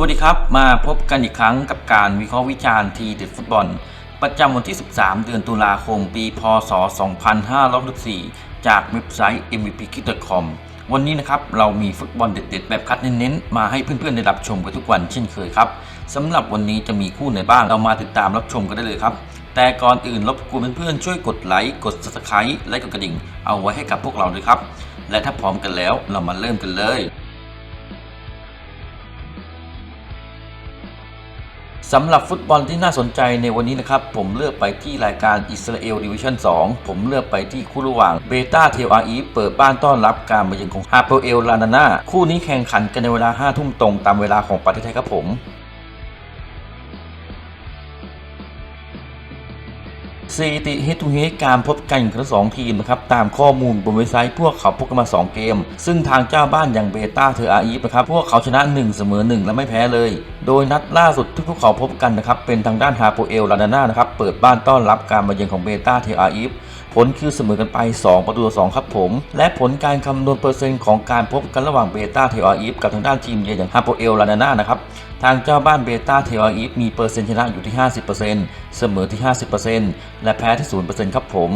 วัสดีครับ มาพบกันอีกครั้งกับการวิเคราะห์วิจารณ์ทีเด็ดฟุตบอล ประจำวันที่ 13 เดือนตุลาคม ปี พศ 2564 จากเว็บไซต์ mvpkick.com วันนี้นะครับ เรามีฟุตบอลเด็ด ๆ แบบคัดเน้นๆ มาให้เพื่อนๆ ได้รับชมกันทุกวันเช่นเคยครับสำหรับวันนี้จะมีคู่ไหนบ้างเรามาติดตามรับชมกันได้เลยครับ แต่ก่อนอื่นรบกวนเพื่อนๆช่วยกดไลค์กด subscribe และกดกระดิ่ง เอาไว้ให้กับพวกเราด้วยครับ และถ้าพร้อมกันแล้วเรามาเริ่มกันเลย สำหรับฟุตบอลที่น่าสนใจในวันนี้นะครับ ผมเลือกไปที่รายการอิสราเอลดิวิชั่น 2 ผมเลือกไปที่คู่ระหว่างเบต้าเทลอาอีเปิดบ้านต้อนรับการมาเยือนของฮาเปเอลลานาน่าคู่นี้แข่งขันกันในเวลา 5 ทุ่มตรงตามเวลาของประเทศไทยครับผม สถิติเฮดทูเฮการพบกันของทั้งสองทีมนะครับตามข้อมูลบนเว็บไซต์พวกเขาพบกันมา 2 เกม ซึ่งทางเจ้าบ้านอย่างเบต้าเทออาอีฟนะครับพวกเขาชนะ 1 เสมอ 1 และไม่แพ้เลย โดยนัดล่าสุดที่พวกเขาพบกันนะครับเป็นทางด้านฮาโปเอลลาดาน่านะครับเปิดบ้านต้อนรับการมาเยือนของเบต้าเทออาอีฟ ผลคือเสมอกันไป 2 ประตูต่อ2ครับผม และผลการคำนวณเปอร์เซ็นต์ของการพบกันระหว่างเบต้าเทออาอีฟกับทางด้านทีมเยือนอย่างฮาโปเอลลานาน่านะครับทางเจ้าบ้านเบต้าเทอาอีฟมีเปอร์เซ็นต์ชนะอยู่ที่ 50%เสมอที่ 50%และแพ้ที่ 0%ครับผม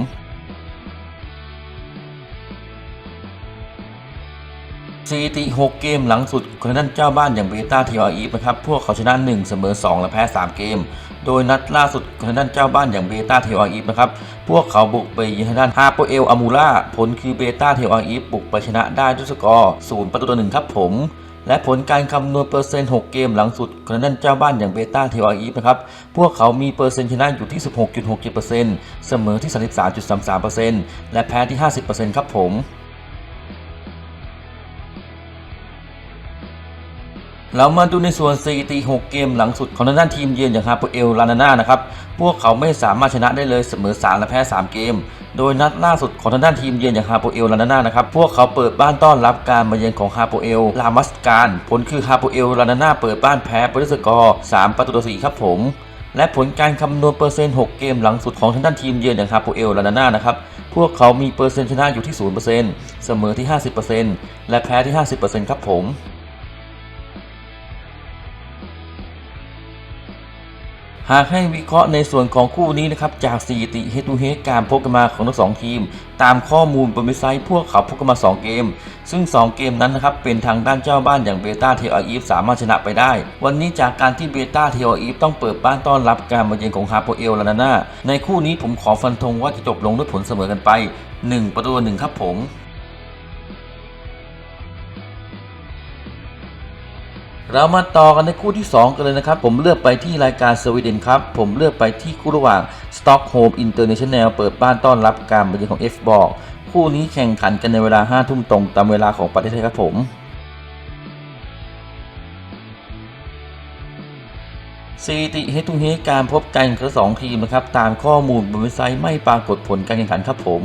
สถิติ6เกมหลังสุดของด้านเจ้าบ้านอย่างเบต้าเทลอาอีฟนะครับ พวกเขาชนะ 1 เสมอ 2 และแพ้ 3 เกม โดยนัดล่าสุดของด้านเจ้าบ้านอย่างเบต้าเทลอาอีฟนะครับ พวกเขาบุกไปยือนทางด้านฮาโปเอลอามูล่าผลคือเบต้าเทลอาอีฟบุกไปชนะได้ด้วยสกอร์ 0 ประตูต่อ1ครับผม และผลการคำนวณเปอร์เซ็นต์ 6 เกมหลังสุดของด้านเจ้าบ้านอย่างเบต้าเทลอาอีฟนะครับ พวกเขามีเปอร์เซ็นต์ชนะอยู่ที่ 16.67%เสมอที่ 33.33%และแพ้ที่ 50%ครับผม เรามาดูในส่วนสถิติ6เกมหลังสุดของทางด้านทีมเยือนอย่างฮาโปเอลลานาน่านะครับ พวกเขาไม่สามารถชนะได้เลยเสมอ3และแพ้ 3 เกม โดยนัดล่าสุดของทางด้านทีมเยือนอย่างฮาโปเอลลานาน่านะครับ พวกเขาเปิดบ้านต้อนรับการมาเยือนของฮาโปเอลลามัสการ ผลคือฮาโปเอลลานาน่าเปิดบ้านแพ้ไปด้วยสกอร์3ประตูต่อ4ครับผมและผลการคำนวณเปอร์เซ็นต์ 6 เกมหลังสุดของทางด้านทีมเยือนอย่างฮาโปเอลลานาน่านะครับ พวกเขามีเปอร์เซ็นต์ชนะอยู่ที่ 0%เสมอที่ 50%และแพ้ที่ 50%ครับผม หากให้วิเคราะห์ในส่วนของคู่นี้นะครับ จากสถิติเฮด o ูเฮการพบกันมาของทั้งสองทีม ตามข้อมูลบนเว็บไซต์พวกเขาพบกันมา 2 เกม ซึ่ง 2 เกมนั้นนะครับ เป็นทางด้านเจ้าบ้านอย่างเบต้าเทลอาอีฟสามารถชนะไปได้ วันนี้จากการที่เบต้าเทลอาอีฟต้องเปิดบ้านต้อนรับการมาเยือนของฮาโปเอลลานาน่าในคู่นี้ผมขอฟันธงว่าจะจบลงด้วยผลเสมอกันไป 1 ประตูต่อหนึ่งครับผม เรามาต่อกันในคู่ที่ 2 กันเลยนะครับ ผมเลือกไปที่รายการสวีเดนครับ ผมเลือกไปที่คู่ระหว่างสต็อกโฮมอินเตอร์เนชั่นแนลเปิดบ้านต้อนรับการมาเยือนของ F บอลคู่นี้แข่งขันกันในเวลา 5 ทุ่มตรงตามเวลาของประเทศไทยครับผมสถิติเฮตุเฮการพบกันของทั้งสองทีมนะครับ ตามข้อมูลบนเว็บไซต์ไม่ปรากฏผลการแข่งขันครับผม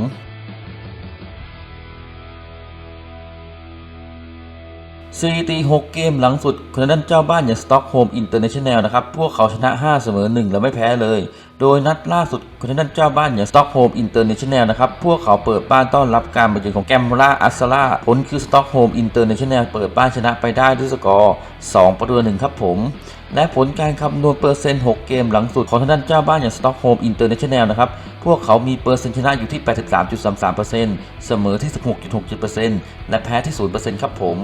สถิติ6เกมหลังสุดคนด้านเจ้าบ้านอย่างสต็อกโฮมอินเตอร์เนชั่นแนลนะครับ พวกเขาชนะ 5 เสมอ 1 และไม่แพ้เลย โดยนัดล่าสุดคนด้านเจ้าบ้านอย่างสต็อกโฮมอินเตอร์เนชั่นแนลนะครับ พวกเขาเปิดบ้านต้อนรับการมาเยือนของแกมราอัสซาร่าผลคือสต็อกโฮมอินเตอร์เนชั่นแนลเปิดบ้านชนะไปได้ด้วยสกอร์ 2 ประตูต่อ1ครับผม และผลการคำนวณเปอร์เซ็นต์ 6 เกมหลังสุดของทางด้านเจ้าบ้านอย่างสต็อกโฮมอินเตอร์เนชั่นแนลนะครับ พวกเขามีเปอร์เซ็นต์ชนะอยู่ที่ 83.33%เสมอที่ 16.67%และแพ้ที่ 0%ครับผม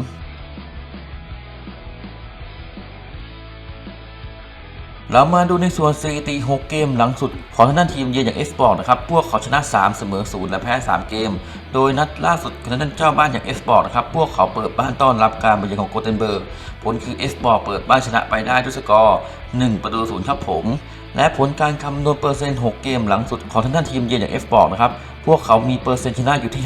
เรามาดูในส่วนสถิติ6เกมหลังสุด ของทางด้านทีมเยือนอย่างเอสปอร์ตนะครับ พวกเขาชนะ 3 เสมอ 0 และแพ้ 3 เกม โดยนัดล่าสุดของทางด้านเจ้าบ้านอย่างเอสปอร์ตนะครับ พวกเขาเปิดบ้านต้อนรับการมาเยือนของโกเทนเบิร์ก ผลคือเอสปอร์ตเปิดบ้านชนะไปได้ด้วยสกอร์ 1 ประตูศูนย์ครับผม และผลการคำนวณเปอร์เซ็นต์ 6 เกมหลังสุดของทางด้านทีมเยือนอย่างเอสปอร์ตนะครับพวกเขามีเปอร์เซ็นต์ชนะอยู่ที่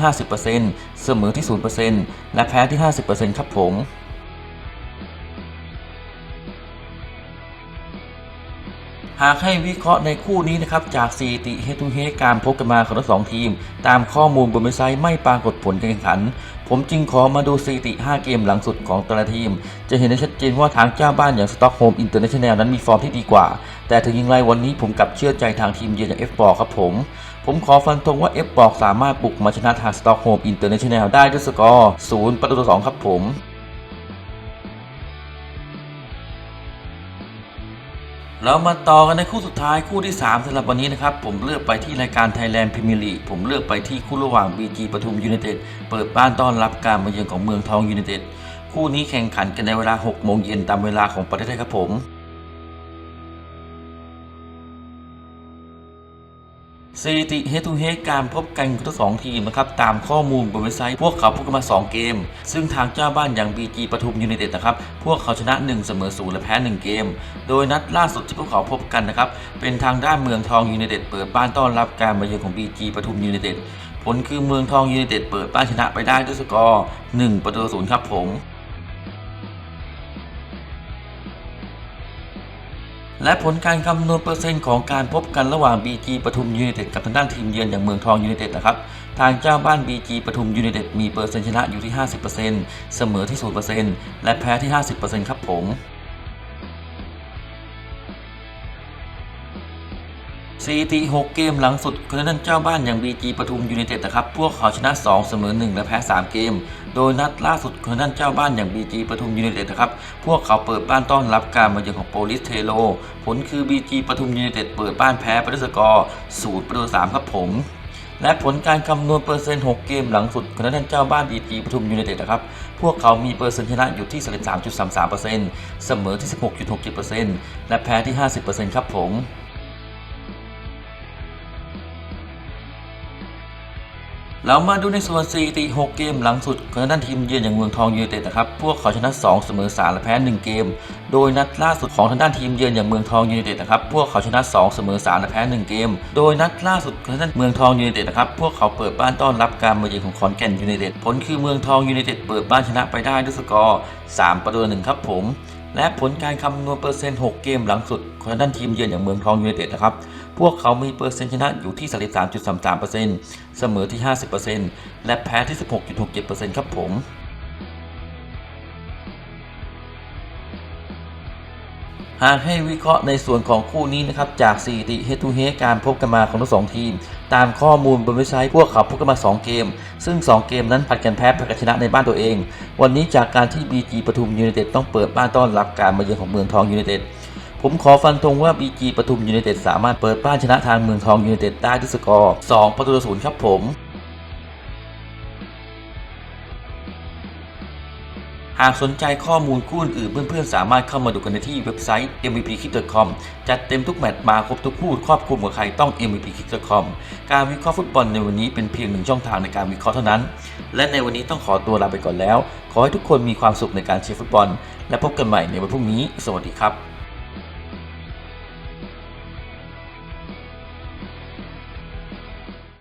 50%เสมอที่ 0%และแพ้ที่ 50%ครับผม หากให้วิเคราะห์ในคู่นี้นะครับ จากสถิติเฮด o ูเฮการพบกันมาของทั้งสองทีม ตามข้อมูลบนเว็บไซต์ไม่ปรากฏผลการแข่งขัน ผมจึงขอมาดูสถิติ 5 เกมหลังสุดของแต่ละทีม จะเห็นได้ชัดเจนว่าทางเจ้าบ้านอย่างสต็อกโฮมอินเตอร์เนชั่นแนลนั้นมีฟอร์มที่ดีกว่า แต่ถึงอย่างไรวันนี้ผมกลับเชื่อใจทางทีมเยือนอย่าง F บอลครับผม ผมขอฟันธงว่า F บอลสามารถบุกมาชนะทางสต็อกโฮมอินเตอร์เนชั่นแนลได้ด้วยสกอร์ 0 ประตูต่อ 2 ครับผม เรามาต่อกันในคู่สุดท้ายคู่ที่ 3สำหรับวันนี้นะครับ ผมเลือกไปที่รายการไทยแลนด์พรีเมียร์ลีกผมเลือกไปที่คู่ระหว่าง BG ปทุมยูไนเต็ดเปิดบ้านต้อนรับการมาเยือนของเมืองทองยูไนเต็ดคู่นี้แข่งขันกันในเวลา 6 โมงเย็นตามเวลาของประเทศไทยครับผม สถิติเฮทูเฮการพบกันของทั้งสองทีมนะครับตามข้อมูลบนเว็บไซต์ พวกเขาพบกันมา 2 เกม ซึ่งทางเจ้าบ้านอย่าง BG ปทุมยูไนเต็ดนะครับพวกเขาชนะ 1 เสมอ0และแพ้ 1 เกม โดยนัดล่าสุดที่พวกเขาพบกันนะครับเป็นทางด้านเมืองทองยูไนเต็ดเปิดบ้านต้อนรับการมาเยือนของ BG ปทุมยูไนเต็ดผลคือเมืองทองยูไนเต็ดเปิดบ้านชนะไปได้ด้วยสกอร์1ประตูศูนย์ครับผม และผลการคำนวณเปอร์เซ็นต์ของการพบกันระหว่าง BG ปทุมยูเนเต็ดกับทางด้านทีมเยือนอย่างเมืองทองยูเนเต็ดนะครับ ทางเจ้าบ้าน BG ปทุมยูเนเต็ดมีเปอร์เซ็นต์ชนะอยู่ที่ 50%เสมอที่ 0%และแพ้ที่ 50%ครับผม สถิติ6เกมหลังสุดคือทางด้นเจ้าบ้านอย่าง BG ปทุมยูไนเต็ดนะครับ พวกเขาชนะ 2 เสมอ 1 และแพ้ 3 เกม โดยนัดล่าสุดคือทางด้นเจ้าบ้านอย่าง BG ปทุมยูไนเต็ดนะครับ พวกเขาเปิดบ้านต้อนรับการมาเยือนของโปลิสเทโล ผลคือ BG ปทุมยูไนเต็ดเปิดบ้านแพ้ไปด้วยสกอร์0ประตู3ครับผมและผลการคำนวณเปอร์เซ็นต์ 6 เกมหลังสุดของทางด้านเจ้าบ้าน BG ปทุมยูไนเต็ดนะครับ พวกเขามีเปอร์เซ็นต์ชนะอยู่ที่ 33.33%เสมอที่ 16.67%และแพ้ที่ 50%ครับผม เรามาดูในส่วนสถิติ6เกมหลังสุดของด้านทีมเยือนอย่างเมืองทองยูไนเต็ดนะครับ พวกเขาชนะ 2 เสมอ3และแพ้ 1 เกม โดยนัดล่าสุดของทางด้านทีมเยือนอย่างเมืองทองยูไนเต็ดนะครับ พวกเขาชนะ 2 เสมอ3และแพ้ 1 เกม โดยนัดล่าสุดของทางด้านเมืองทองยูไนเต็ดนะครับ พวกเขาเปิดบ้านต้อนรับการมาเยือนของขอนแก่นยูไนเต็ด ผลคือเมืองทองยูไนเต็ดเปิดบ้านชนะไปได้ด้วยสกอร์ 3 ประตูหนึ่งครับผม และผลการคำนวณเปอร์เซ็นต์ 6 เกมหลังสุดของทางด้านทีมเยือนอย่างเมืองทองยูไนเต็ดนะครับ พวกเขามีเปอร์เซ็นต์ชนะอยู่ที่ 33.33%เสมอที่ 50%และแพ้ที่ 16.67%ครับผมหากให้วิเคราะห์ในส่วนของคู่นี้นะครับ จากสถิติ Head to Head การพบกันมาของทั้งสองทีม ตามข้อมูลบนเว็บไซต์พวกเขาพบกันมา 2 เกม ซึ่ง 2 เกมนั้นผัดกันแพ้ผัดกันชนะในบ้านตัวเอง วันนี้จากการที่ BG ปทุมยูไนเต็ดต้องเปิดบ้านต้อนรับการมาเยือนของเมืองทองยูไนเต็ด ผมขอฟันธงว่า BG ปทุมยูไนเต็ดสามารถเปิดบ้านชนะทางเมืองทองยูไนเต็ดได้ด้วยสกอร์2ประตูต่อศูนย์ครับผมหากสนใจข้อมูลคู่อื่นเพื่อนๆ สามารถเข้ามาดูกันได้ที่เว็บไซต์ mvpkick.com จัดเต็มทุกแมตช์มาครบทุกคู่ครอบคลุมกับใครต้อง mvpkick.com การวิเคราะห์ฟุตบอลในวันนี้เป็นเพียงหนึ่งช่องทางในการวิเคราะห์เท่านั้น และในวันนี้ต้องขอตัวลาไปก่อนแล้ว ขอให้ทุกคนมีความสุขในการเชียร์ฟุตบอล และพบกันใหม่ในวันพรุ่งนี้ สวัสดีครับ